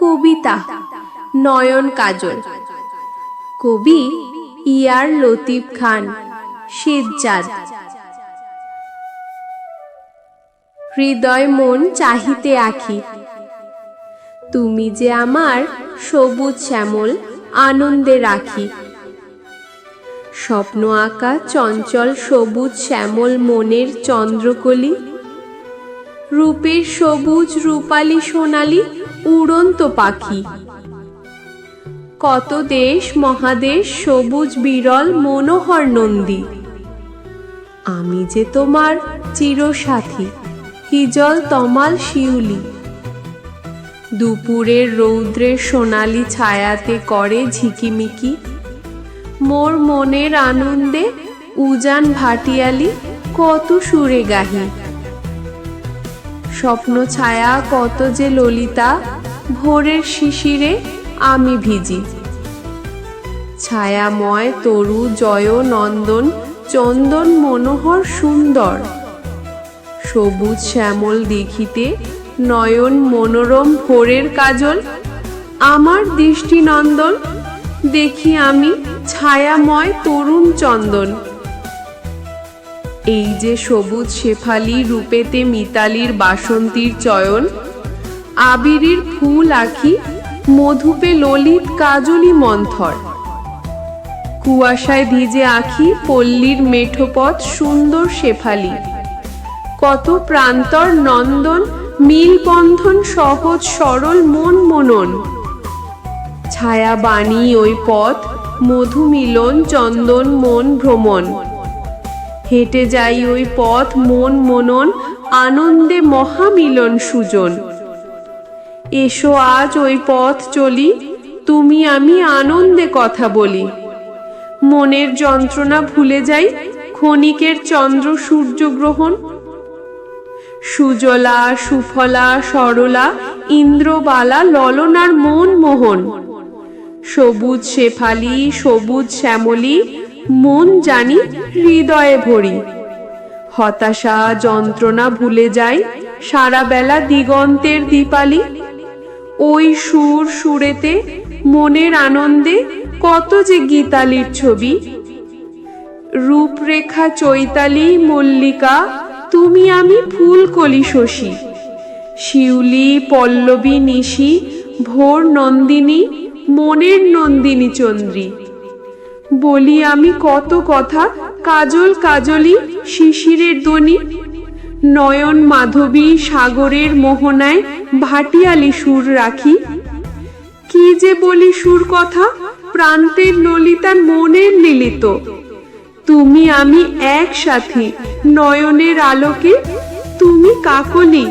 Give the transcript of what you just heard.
কবিতা, নয়ন কাজল। কবি ইয়ার লতিফ খান শিবজাদ হৃদয় মন চাহিতে আখি। তুমি যে আমার সবুজ শ্যামল আনন্দে রাখি। স্বপ্ন আঁকা চঞ্চল সবুজ শ্যামল মনের চন্দ্রকলি। রূপের সবুজ রূপালি সোনালি উড়ন্ত পাখি। কত দেশ, মহাদেশ, সবুজ, বিরল, মনোহর নন্দী। আমি যে তোমার চিরসাথী, হিজল, তমাল, শিউলি। দুপুরের রৌদ্রের সোনালি ছায়াতে করে ঝিকিমিকি। মোর মনের আনন্দে উজান ভাটিয়ালি কত সুরে গাহি। স্বপ্ন, ছায়া, কত যে ললিতা, ভোরের শিশিরে আমি ভিজি। ছায়াময়, তরু, জয়, নন্দন, চন্দন, মনোহর, সুন্দর। সবুজ শ্যামল দেখিতে, নয়ন, মনোরম, ভোরের কাজল, আমার দৃষ্টিনন্দন, দেখি আমি ছায়াময়, তরুণ চন্দন। এই যে সবুজ শেফালি রূপেতে মিতালির বাসন্তীর চয়ন, আবিরির ফুল আখি মধুপে ললিত কাজলি মন্থর। কুয়াশায় ভিজে আখি পল্লীর মেঠোপথ সুন্দর শেফালি। কত প্রান্তর নন্দন, মিলবন্ধন সহজ সরল মন মনন। ছায়া বাণী ওই পথ মধু মিলন চন্দন মন ভ্রমণ। হেঁটে যাই ওই পথ মন মনন, আনন্দে মহামিলন সুজন। এসো আজ ওই পথ চলি, তুমি আমি আনন্দে কথা বলি। মনের যন্ত্রণা ভুলে যাই, ক্ষণিকের চন্দ্র সূর্যগ্রহণ। সুজলা, সুফলা, সরলা, ইন্দ্রবালা, ললনার মন মোহন। সবুজ শেফালি, সবুজ শ্যামলি মন জানি হৃদয়ে ভরি। হতাশা যন্ত্রণা ভুলে যাই সারা বেলা দিগন্তের দীপালি। ওই সুর সুরেতে মনের আনন্দে কত যে গীতালির ছবি। রূপরেখা চৈতালি মল্লিকা, তুমি আমি ফুলকলি শশী। শিউলি পল্লবী নিশি, ভোর নন্দিনী, মনের নন্দিনী চন্দ্রী। বলি আমি কত কথা, কাজল কাজলি, শিশিরের দনি নয়ন মাধবী সাগরের মোহনায় ভাটিয়ালি সুর রাখি। কি যে বলি সুর কথা, প্রান্তের ললিতার মনের লিলিত তুমি আমি একসাথে, নয়নের আলোকে, তুমি কাকলি।